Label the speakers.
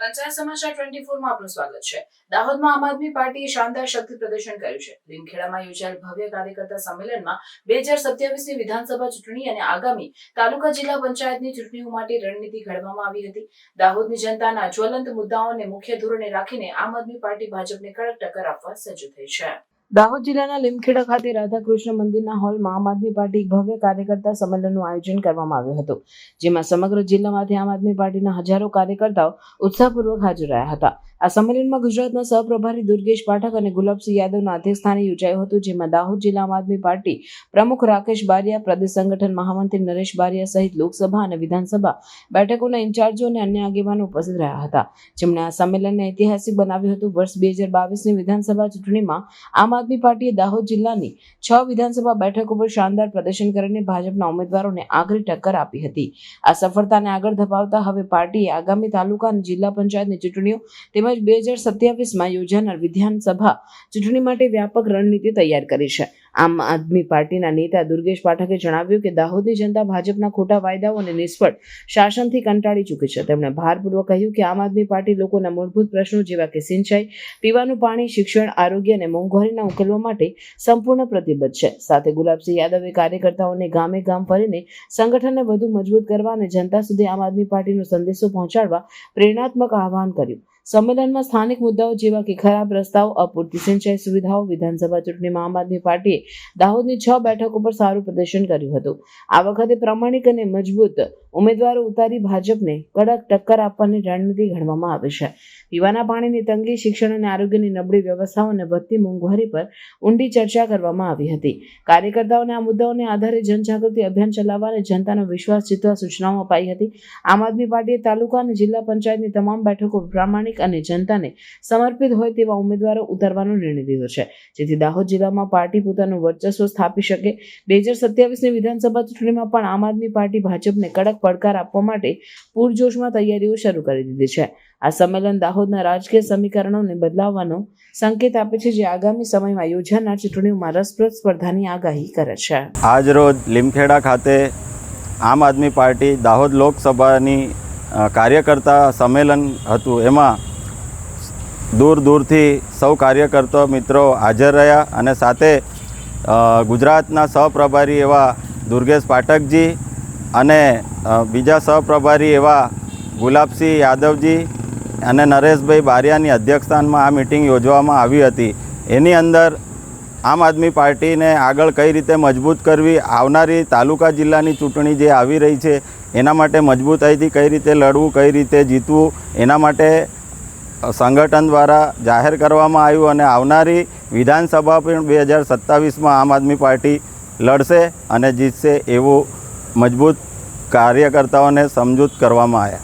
Speaker 1: પંચાયત સમાચાર ટ્વેન્ટી ફોરમાં આપનું સ્વાગત છે. દાહોદમાં આમ આદમી પાર્ટીએ શાનદાર શક્તિ પ્રદર્શન કર્યું છે. લીમખેડામાં યોજાયેલ ભવ્ય કાર્યકર્તા સંમેલનમાં બે હજાર સત્યાવીસની વિધાનસભા ચૂંટણી અને આગામી તાલુકા જિલ્લા પંચાયતની ચૂંટણીઓ માટે રણનીતિ ઘડવામાં આવી હતી. દાહોદની જનતાના જ્વલંત મુદ્દાઓને મુખ્ય ધોરણે રાખીને આમ આદમી પાર્ટી ભાજપને કડક ટક્કર આપવા સજ્જ થઈ છે. દાહોદ જિલ્લાના લીમખેડા ખાતે રાધાકૃષ્ણ મંદિરના હોલમાં આમ આદમી પાર્ટી ભવ્ય કાર્યકર્તા સંમેલનનું આયોજન કરવામાં આવ્યું હતું, જેમાં સમગ્ર જિલ્લામાંથી આમ આદમી પાર્ટીના હજારો કાર્યકર્તાઓ ઉત્સાહપૂર્વક હાજર રહ્યા હતા. આ સંમેલનમાં ગુજરાતના સહપ્રભારી દુર્ગેશ પાઠક અને ગુલાબસિંહ યાદવના અધ્યક્ષસ્થાને યોજાયું હતું, જેમાં દાહોદ જિલ્લા આમ આદમી પાર્ટી પ્રમુખ રાકેશ બારિયા, પ્રદેશ સંગઠન મહામંત્રી નરેશ બારિયા સહિત લોકસભા અને વિધાનસભા બેઠકોના ઇન્ચાર્જો અને અન્ય આગેવાનો ઉપસ્થિત રહ્યા હતા. જેમણે આ સંમેલનને ઐતિહાસિક બનાવ્યું હતું. વર્ષ બે હજાર બાવીસની વિધાનસભા ચૂંટણીમાં આમ આદમી પાર્ટીએ દાહોદ જિલ્લાની છ વિધાનસભા બેઠકો પર શાનદાર પ્રદર્શન કરીને ભાજપના ઉમેદવારોને આકરી ટક્કર આપી હતી. આ સફળતાને આગળ ધપાવતા હવે પાર્ટીએ આગામી તાલુકા અને જિલ્લા પંચાયતની ચૂંટણીઓ તેમજ બે હજાર સત્યાવીસમાં યોજાનાર વિધાનસભા ચૂંટણી માટે વ્યાપક રણનીતિ તૈયાર કરી છે. આમ આદમી પાર્ટીના નેતા દુર્ગેશ પાઠકે જણાવ્યું કે દાહોદની જનતા ભાજપના ખોટા વાયદાઓ અને નિષ્ફળ શાસનથી કંટાળી ચૂકી છે. તેમણે ભારપૂર્વક કહ્યું કે આમ આદમી પાર્ટી લોકોના મૂળભૂત પ્રશ્નો જેવા કે સિંચાઈ, પીવાનું પાણી, શિક્ષણ, આરોગ્ય અને મોંઘવારીના ઉકેલવા માટે સંપૂર્ણ પ્રતિબદ્ધ છે. સાથે ગુલાબસિંહ યાદવે કાર્યકર્તાઓને ગામે ગામ ફરીને સંગઠનને વધુ મજબૂત કરવા અને જનતા સુધી આમ આદમી પાર્ટીનો સંદેશો પહોંચાડવા પ્રેરણાત્મક આહવાન કર્યું. સંમેલનમાં સ્થાનિક મુદ્દાઓ જેવા કે ખરાબ રસ્તાઓ, અપૂરતી સિંચાઈ સુવિધાઓ, વિધાનસભા ચૂંટણીમાં આમ આદમી પાર્ટીએ દાહોદની છ બેઠકો પર સારું પ્રદર્શન કર્યું હતું. આ વખતે પ્રામાણિક અને મજબૂત ઉમેદવારો ઉતારી ભાજપને કડક ટક્કર આપવાની રણનીતિ ઘડવામાં આવી છે. પીવાના પાણીની તંગી, શિક્ષણ અને આરોગ્યની નબળી વ્યવસ્થાઓ અને વધતી મોંઘવારી પર ઊંડી ચર્ચા કરવામાં આવી હતી. કાર્યકર્તાઓને આ મુદ્દાઓને આધારે જનજાગૃતિ અભિયાન ચલાવવા અને જનતાનો વિશ્વાસ જીતવા સૂચનાઓ અપાઈ હતી. આમ આદમી પાર્ટીએ તાલુકા અને જિલ્લા પંચાયતની તમામ બેઠકો પર પ્રામાણિક અને જનતાને સમર્પિત હોય તેવા ઉમેદવારો ઉતારવાનો નિર્ણય લીધો છે. જેથી દાહોદ જિલ્લામાં પાર્ટી પોતાનું વર્ચસ્વ સ્થાપી શકે. બે હજાર સત્યાવીસની વિધાનસભા ચૂંટણીમાં પણ આમ આદમી પાર્ટી ભાજપને કડક પડકાર આપવા માટે પૂરજોશમાં તૈયારીઓ શરૂ કરી દીધી છે. આ સંમેલન દાહોદના રાજકીય સમીકરણોને બદલાવવાનો સંકેત આપે છે જે આગામી સમયમાં યોજાનાર ચૂંટણીઓમાં રસપ્રદ સ્પર્ધાની આગાહી કરે છે.
Speaker 2: આજરોજ લીમખેડા ખાતે આમ આદમી પાર્ટી દાહોદ લોકસભાની કાર્યકર્તા સંમેલન હતું. એમાં દૂર દૂરથી સૌ કાર્યકર્તા, મિત્રો હાજર રહ્યા અને સાથે ગુજરાતના સહપ્રભારી એવા દુર્ગેશ પાઠકજી અને બીજા સહપ્રભારી એવા ગુલાબસિંહ યાદવજી અને નરેશભાઈ બારિયાની અધ્યક્ષસ્થાનમાં આ મિટિંગ યોજવામાં આવી હતી. એની અંદર આમ આદમી પાર્ટીને આગળ કઈ રીતે મજબૂત કરવી, આવનારી તાલુકા જિલ્લાની ચૂંટણી જે આવી રહી છે, એના માટે મજબૂતાઈથી કઈ રીતે લડવું, કઈ રીતે જીતવું, એના માટે સંગઠન દ્વારા જાહેર કરવામાં આવ્યું અને આવનારી વિધાનસભા પણ બે હજાર સત્તાવીસમાં આમ આદમી પાર્ટી લડશે અને જીતશે એવું મજબૂત કાર્યકર્તાઓને સમજૂત કરવામાં આવ્યા.